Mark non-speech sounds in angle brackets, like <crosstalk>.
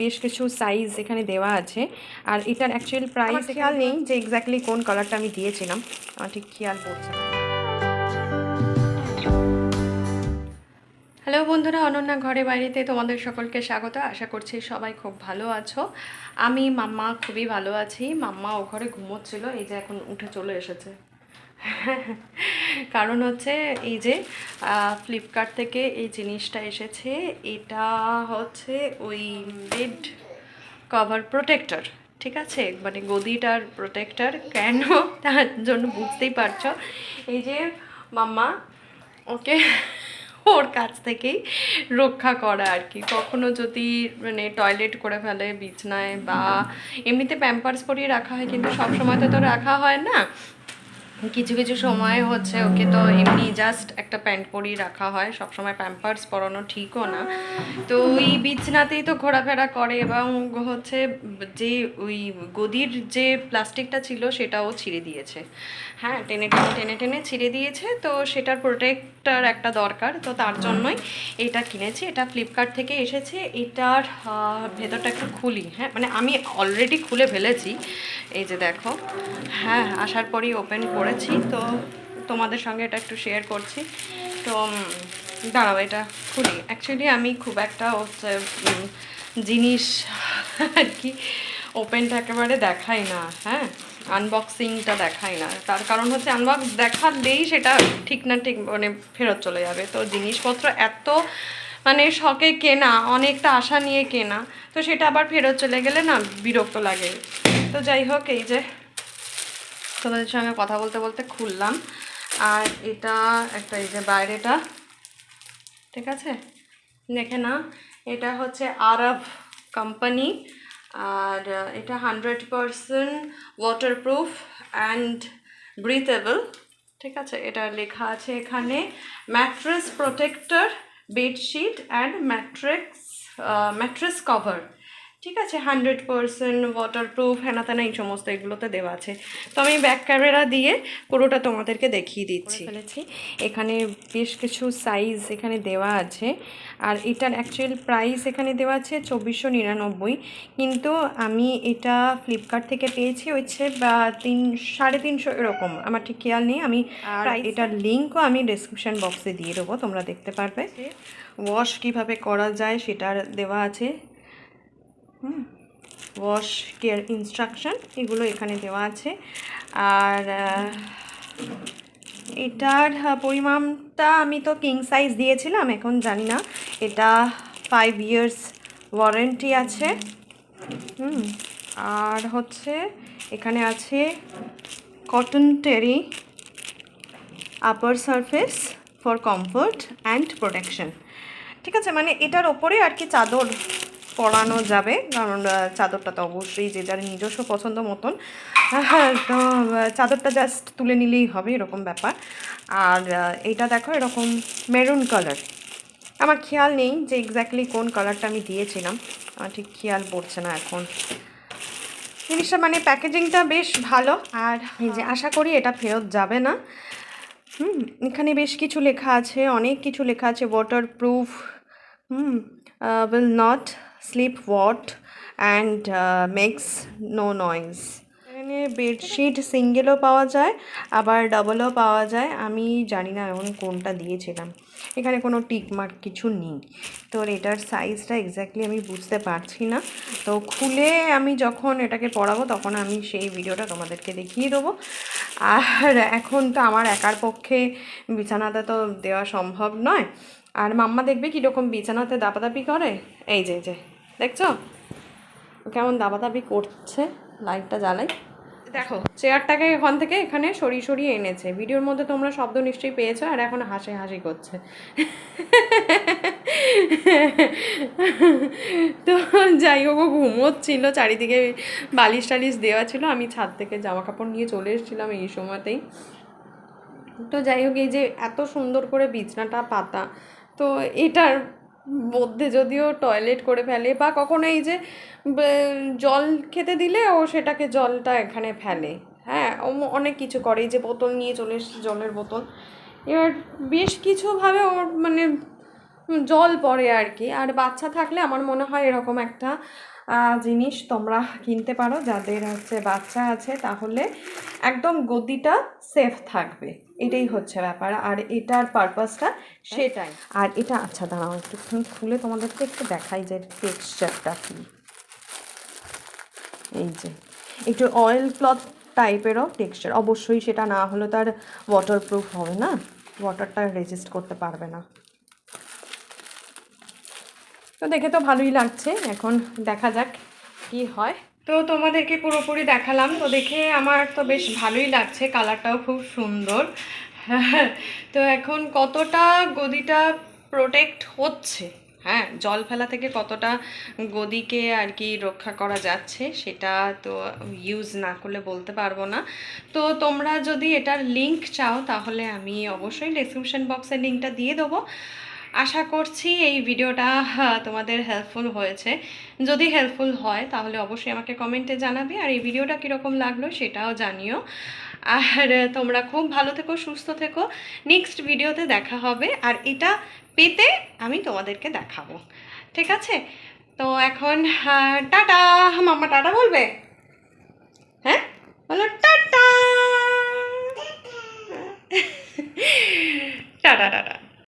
বেশ কিছু সাইজ এখানে দেওয়া আছে। আর এটার অ্যাকচুয়াল প্রাইস খেয়াল নেই যে এক্স্যাক্টলি কোন কালারটা আমি দিয়েছিলাম। আমার ঠিক খেয়াল পড়ছে না। হ্যালো বন্ধুরা অনন্যা ঘরে বাড়িতে তোমাদের সকলকে স্বাগত। আশা করছি সবাই খুব ভালো আছো। আমি মাম্মা খুবই ভালো আছি। মাম্মা ও ঘরে ঘুমোচ্ছিল এই যে এখন উঠে চলে এসেছে। কারণ হচ্ছে এই যে ফ্লিপকার্ট থেকে এই জিনিসটা এসেছে এটা হচ্ছে ওই বেড কভার প্রোটেক্টর ঠিক আছে? মানে গদিটার প্রোটেক্টর কেন? তার জন্য বুঝতেই পারছ। এই যে মাম্মা ওকে ওর কাছ থেকেই রক্ষা করা আর কি। কখনো যদি মানে টয়লেট করে ফেলে বিছনায় বা এমনিতে প্যাম্পার্স পরিয়ে রাখা হয় কিন্তু সব সময় তো তো রাখা হয় না। কিছু কিছু সময় হচ্ছে ওকে তো এমনি জাস্ট একটা প্যান্ট পরিয়ে রাখা হয়। সব সময় প্যাম্পার্স পরানো ঠিকও না। তো ওই বিছনাতেই তো ঘোরাফেরা করে এবং হচ্ছে যে ওই গদির যে প্লাস্টিকটা ছিল সেটাও ছিঁড়ে দিয়েছে। হ্যাঁ টেনে টেনে টেনে টেনে ছিঁড়ে দিয়েছে। তো সেটার প্রোটেক্টার একটা দরকার। তো তার জন্যই এটা কিনেছি। এটা ফ্লিপকার্ট থেকে এসেছে। এটার ভেতরটা একটু খুলি। হ্যাঁ মানে আমি অলরেডি খুলে ফেলেছি। এই যে দেখো। হ্যাঁ আসার পরেই ওপেন করেছি। তো তোমাদের সঙ্গে এটা একটু শেয়ার করছি। তো দাঁড়াও, এটা খুলি। অ্যাকচুয়ালি আমি খুব একটা হচ্ছে জিনিস আর কি ওপেনটা একেবারে দেখাই না হ্যাঁ? আনবক্সিংটা দেখাই না। তার কারণ হচ্ছে আনবক্স দেখালেই সেটা ঠিক না ঠিক মানে ফেরত চলে যাবে। তো জিনিসপত্র এত মানে শখে কেনা, অনেকটা আশা নিয়ে কেনা, তো সেটা আবার ফেরত চলে গেলে না বিরক্ত লাগে। তো যাই হোক, এই যে তোমাদের সঙ্গে কথা বলতে বলতে খুললাম। আর এটা একটা এই যে বাইরেটা, ঠিক আছে? দেখে না, এটা হচ্ছে আরব কোম্পানি আর এটা hundred percent waterproof and breathable ঠিক আছে? এটা লেখা আছে এখানে mattress protector bedsheet and mattress mattress cover ঠিক আছে হান্ড্রেড পারসেন্ট ওয়াটারপ্রুফ হ্যানা ত্যানা এই সমস্ত এগুলোতে দেওয়া আছে। তো আমি ব্যাক ক্যামেরা দিয়ে পুরোটা তোমাদেরকে দেখিয়ে দিচ্ছি। ফেলেছি। এখানে বেশ কিছু সাইজ এখানে দেওয়া আছে। আর এটার অ্যাকচুয়াল প্রাইস এখানে দেওয়া আছে চব্বিশশো নিরানব্বই। কিন্তু আমি এটা ফ্লিপকার্ট থেকে পেয়েছি হচ্ছে বা তিন সাড়ে তিনশো এরকম। আমার ঠিক খেয়াল নেই। আমি এটার লিঙ্কও আমি ডিসক্রিপশান বক্সে দিয়ে দেবো তোমরা দেখতে পারবে। ওয়াশ কীভাবে করা যায় সেটার দেওয়া আছে। ওয়াশ কেয়ার ইনস্ট্রাকশন এগুলো এখানে দেওয়া আছে। আর এটার পরিমাণটা আমি তো কিং সাইজ দিয়েছিলাম, এখন জানি না। এটা ফাইভ ইয়ার্স ওয়ারেন্টি আছে। হুম, আর হচ্ছে এখানে আছে cotton terry upper surface for comfort and protection ঠিক আছে মানে এটার ওপরে আর কি চাদর পরানো যাবে, কারণ চাদরটা তো অবশ্যই যে যার নিজস্ব পছন্দ মতন। তো চাদরটা জাস্ট তুলে নিলেই হবে, এরকম ব্যাপার। আর এইটা দেখো, এরকম মেরুন কালার আমার খেয়াল নেই যে এক্স্যাক্টলি কোন কালারটা আমি দিয়েছিলাম। আমার ঠিক খেয়াল পড়ছে না এখন। জিনিসটা মানে প্যাকেজিংটা বেশ ভালো, আর এই যে আশা করি এটা ফেরত যাবে না। হুম, এখানে বেশ কিছু লেখা আছে, অনেক কিছু লেখা আছে waterproof hmm will not slip wet and makes no noise এখানে বেডশিট সিঙ্গেলও পাওয়া যায়, আবার ডাবলও পাওয়া যায়, আমি জানি না এখন কোনটা দিয়েছিলাম। এখানে কোনো টিকমার্ক কিছু নেই। তো এটার সাইজটা এক্স্যাক্টলি আমি বুঝতে পারছি না। তো খুলে আমি যখন এটাকে পড়াবো, তখন আমি সেই ভিডিওটা তোমাদেরকে দেখিয়ে দেবো। আর এখন তো আমার একার পক্ষে বিছানাতে তো দেওয়া সম্ভব নয়। আর মাম্মা দেখবে কীরকম বিছানাতে দাপাদাপি করে? এই যে এই যে। দেখছ? কেমন দাবাদাবি করছে? লাইটটা জ্বালাই। দেখো। চেয়ারটাকে এখান থেকে এখানে সরিয়ে সরিয়ে এনেছে। ভিডিওর মধ্যে তোমরা শব্দ নিশ্চয়ই পেয়েছ আর এখন হাসি হাসি করছে। তো যাই হোক ও ঘুমোচ্ছিল। চারিদিকে বালিশ টালিশ দেওয়া ছিল। আমি ছাদ থেকে জামা কাপড় নিয়ে চলে এসেছিলাম এই সময়তেই। তো যাই হোক এই যে এত সুন্দর করে বিছনাটা পাতা তো এটার মধ্যে যদিও টয়লেট করে ফেলে বা কখনো এই যে জল খেতে দিলে ও সেটাকে জলটা এখানে ফেলে। হ্যাঁ ও অনেক কিছু করে। এই যে বোতল নিয়ে চলে এসছে জলের বোতল। এবার বেশ কিছুভাবে ওর মানে জল পড়ে আর কি। আর বাচ্চা থাকলে আমার মনে হয় এরকম একটা জিনিস তোমরা কিনতে পারো। যাদের হচ্ছে বাচ্চা আছে, তাহলে একদম গদিটা সেফ থাকবে। এটাই হচ্ছে ব্যাপার। আর এটার পারপাসটা সেটাই। আর এটা আচ্ছা দাঁড়াও একটু খুলে তোমাদেরকে একটু দেখাই যে টেক্সচারটা কী। এই যে, একটু অয়েল ক্লথ টাইপেরও টেক্সচার অবশ্যই সেটা না হলে তার ওয়াটারপ্রুফ হবে না। ওয়াটারটা রেজিস্ট করতে পারবে না। তো দেখে তো ভালোই লাগছে। এখন দেখা যাক কি হয়। তো তোমাদেরকে পুরোপুরি দেখালাম। তো দেখে আমার তো বেশ ভালোই লাগছে, কালারটাও খুব সুন্দর। <laughs> তো এখন কতটা গদিটা প্রোটেক্ট হচ্ছে? হ্যাঁ জল ফেলা থেকে কতটা গদিকে আর কি রক্ষা করা যাচ্ছে সেটা তো ইউজ না করলে বলতে পারব না। তো তোমরা যদি এটার লিংক চাও, তাহলে আমি অবশ্যই ডেসক্রিপশন বক্সে লিঙ্কটা দিয়ে দেবো। আশা করছি এই ভিডিওটা তোমাদের হেল্পফুল হয়েছে। যদি হেল্পফুল হয় তাহলে অবশ্যই আমাকে কমেন্টে জানাবে আর এই ভিডিওটা কীরকম লাগল সেটাও জানিও। আর তোমরা খুব ভালো থেকো সুস্থ থেকো। নেক্সট ভিডিওতে দেখা হবে আর এটা পেতে আমি তোমাদেরকে দেখাবো। ঠিক আছে? তো এখন টাটা! মাম্মা টাটা বলবে? হ্যাঁ? বলো টাটা! Tata tata!